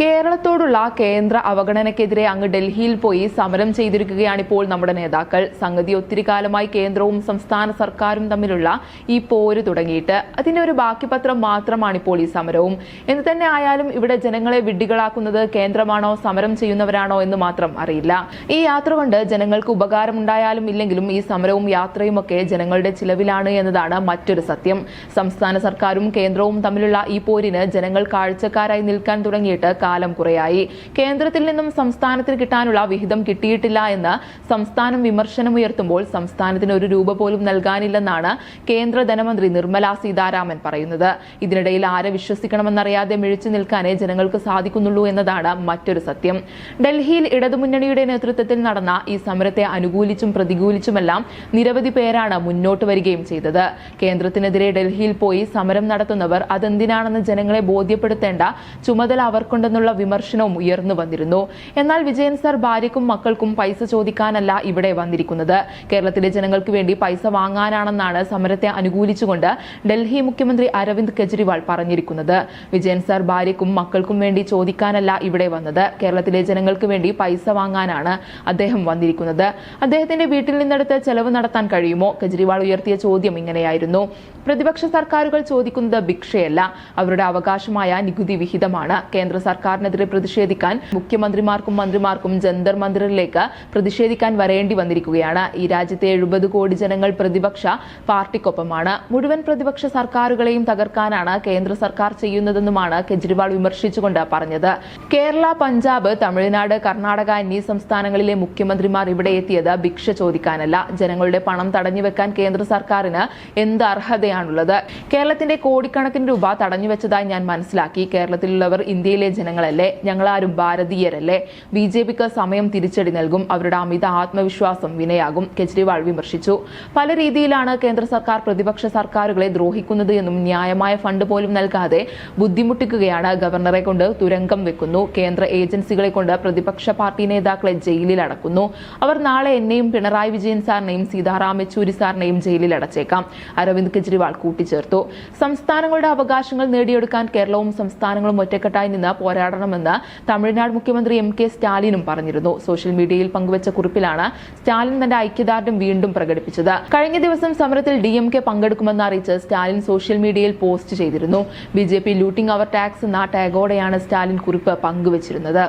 കേരളത്തോടുള്ള കേന്ദ്ര അവഗണനയ്ക്കെതിരെ അങ്ങ് ഡൽഹിയിൽ പോയി സമരം ചെയ്തിരിക്കുകയാണ് ഇപ്പോൾ നമ്മുടെ നേതാക്കൾ. സംഗതി ഒത്തിരി കാലമായി കേന്ദ്രവും സംസ്ഥാന സർക്കാരും തമ്മിലുള്ള ഈ പോര് തുടങ്ങിയിട്ട് അതിന്റെ ഒരു ബാക്കിപത്രം മാത്രമാണ് ഇപ്പോൾ ഈ സമരവും. എന്ന് തന്നെ ആയാലും ഇവിടെ ജനങ്ങളെ വിഡ്ഢികളാക്കുന്നത് കേന്ദ്രമാണോ സമരം ചെയ്യുന്നവരാണോ എന്ന് മാത്രം അറിയില്ല. ഈ യാത്ര കൊണ്ട് ജനങ്ങൾക്ക് ഉപകാരമുണ്ടായാലും ഇല്ലെങ്കിലും ഈ സമരവും യാത്രയും ഒക്കെ ജനങ്ങളുടെ ചിലവിലാണ് എന്നതാണ് മറ്റൊരു സത്യം. സംസ്ഥാന സർക്കാരും കേന്ദ്രവും തമ്മിലുള്ള ഈ പോരിന് ജനങ്ങൾ കാഴ്ചക്കാരായി നിൽക്കാൻ തുടങ്ങിയിട്ട് കാലം കുറയായി. കേന്ദ്രത്തിൽ നിന്നും സംസ്ഥാനത്തിന് കിട്ടാനുള്ള വിഹിതം കിട്ടിയിട്ടില്ല എന്ന് സംസ്ഥാനം വിമർശനമുയർത്തുമ്പോൾ സംസ്ഥാനത്തിന് ഒരു രൂപ പോലും നൽകാനില്ലെന്നാണ് കേന്ദ്ര ധനമന്ത്രി നിർമ്മല സീതാരാമൻ പറയുന്നത്. ഇതിനിടയിൽ ആരെ വിശ്വസിക്കണമെന്നറിയാതെ മിഴിച്ചു നിൽക്കാനേ ജനങ്ങൾക്ക് സാധിക്കുന്നുള്ളൂ എന്നതാണ് മറ്റൊരു സത്യം. ഡൽഹിയിൽ ഇടതുമുന്നണിയുടെ നേതൃത്വത്തിൽ നടന്ന ഈ സമരത്തെ അനുകൂലിച്ചും പ്രതികൂലിച്ചുമെല്ലാം നിരവധി പേരാണ് മുന്നോട്ട് വരികയും ചെയ്തത്. കേന്ദ്രത്തിനെതിരെ ഡൽഹിയിൽ പോയി സമരം നടത്തുന്നവർ അതെന്തിനാണെന്ന് ജനങ്ങളെ ബോധ്യപ്പെടുത്തേണ്ട ചുമതല അവർക്കുണ്ടെന്നുള്ള വിമർശനവും ഉയർന്നു വന്നിരുന്നു. എന്നാൽ വിജയൻ സർ ഭാര്യക്കും മക്കൾക്കും പൈസ ചോദിക്കാനല്ല ഇവിടെ വന്നിരിക്കുന്നത്. കേരളത്തിലെ ജനങ്ങൾക്ക് വേണ്ടി പൈസ വാങ്ങാനാണെന്നാണ് സമരത്തെ അനുകൂലിച്ചുകൊണ്ട് ഡൽഹി മുഖ്യമന്ത്രി അരവിന്ദ് കെജ്രിവാൾ പറഞ്ഞിരിക്കുന്നത്. വിജയൻ സർ ഭാര്യക്കും മക്കൾക്കും വേണ്ടി ചോദിക്കാനല്ല ഇവിടെ വന്നത്. കേരളത്തിലെ ജനങ്ങൾക്ക് വേണ്ടി പൈസ വാങ്ങാനാണ് അദ്ദേഹം വന്നിരിക്കുന്നത്. അദ്ദേഹത്തിന്റെ വീട്ടിൽ നിന്നെടുത്ത് ചെലവ് നടത്താൻ കഴിയുമോ? കെജ്രിവാൾ ഉയർത്തിയ ചോദ്യം ഇങ്ങനെയായിരുന്നു. പ്രതിപക്ഷ സർക്കാരുകൾ ചോദിക്കുന്നത് ഭിക്ഷയല്ല. അവരുടെ അവകാശമായ നികുതി വിഹിതമാണ്. കേന്ദ്ര സർക്കാരിനെതിരെ പ്രതിഷേധിക്കാൻ മുഖ്യമന്ത്രിമാർക്കും മന്ത്രിമാർക്കും ജന്തർ മന്ദിറിലേക്ക് പ്രതിഷേധിക്കാൻ വരേണ്ടി വന്നിരിക്കുകയാണ്. ഈ രാജ്യത്തെ എഴുപത് കോടി ജനങ്ങൾ പ്രതിപക്ഷ പാർട്ടിക്കൊപ്പമാണ്. മുഴുവൻ പ്രതിപക്ഷ സർക്കാരുകളെയും തകർക്കാനാണ് കേന്ദ്ര സർക്കാർ ചെയ്യുന്നതെന്നുമാണ് കെജ്രിവാൾ വിമർശിച്ചുകൊണ്ട് പറഞ്ഞത്. കേരള പഞ്ചാബ് തമിഴ്നാട് കർണാടക എന്നീ സംസ്ഥാനങ്ങളിലെ മുഖ്യമന്ത്രിമാർ ഇവിടെ എത്തിയത് ഭിക്ഷ ചോദിക്കാനല്ല. ജനങ്ങളുടെ പണം തടഞ്ഞുവെക്കാൻ കേന്ദ്ര സർക്കാരിന് എന്ത് അർഹതയാണുള്ളത്? കേരളത്തിന്റെ കോടിക്കണക്കിന് രൂപ തടഞ്ഞുവെച്ചതായി ഞാൻ മനസ്സിലാക്കി. കേരളത്തിലുള്ളവർ ഇന്ത്യയിലെ ജനങ്ങളല്ലേ ഞങ്ങളാരും ഭാരതീയരല്ലേ? ബി ജെ പിക്ക് സമയം തിരിച്ചടി നൽകും. അവരുടെ അമിത ആത്മവിശ്വാസം വിനയാകും. കെജ്രിവാൾ വിമർശിച്ചു. പല രീതിയിലാണ് കേന്ദ്ര സർക്കാർ പ്രതിപക്ഷ സർക്കാരുകളെ ദ്രോഹിക്കുന്നത് എന്നും ന്യായമായ ഫണ്ട് പോലും നൽകാതെ ബുദ്ധിമുട്ടിക്കുകയാണ് ഗവർണറെ കൊണ്ട് തുരങ്കം വെക്കുന്നു. കേന്ദ്ര ഏജൻസികളെ കൊണ്ട് പ്രതിപക്ഷ പാർട്ടി നേതാക്കളെ ജയിലിൽ അടക്കുന്നു. അവർ നാളെ എന്നെയും പിണറായി വിജയൻ സാറിനെയും സീതാറാം യെച്ചൂരി സാറിനെയും ജയിലിൽ അടച്ചേക്കാം. അരവിന്ദ് കെജ്രിവാൾ കൂട്ടിച്ചേർത്തു. സംസ്ഥാനങ്ങളുടെ അവകാശങ്ങൾ നേടിയെടുക്കാൻ കേരളവും സംസ്ഥാനങ്ങളും ഒറ്റക്കെട്ടായി നിന്ന് പോരാടണമെന്ന് തമിഴ്നാട് മുഖ്യമന്ത്രി എം കെ സ്റ്റാലിനും പറഞ്ഞിരുന്നു. സോഷ്യൽ മീഡിയയിൽ പങ്കുവച്ച കുറിപ്പിലാണ് സ്റ്റാലിൻ തന്റെ ഐക്യദാർഢ്യം വീണ്ടും പ്രകടിപ്പിച്ചത്. കഴിഞ്ഞ ദിവസം സമരത്തിൽ ഡി എം കെ പങ്കെടുക്കുമെന്ന് അറിയിച്ച് സ്റ്റാലിൻ സോഷ്യൽ മീഡിയയിൽ പോസ്റ്റ് ചെയ്തിരുന്നു. B J P looting our tax എന്ന ടാഗോടെയാണ് സ്റ്റാലിൻ കുറിപ്പ് പങ്കുവച്ചിരുന്നത്.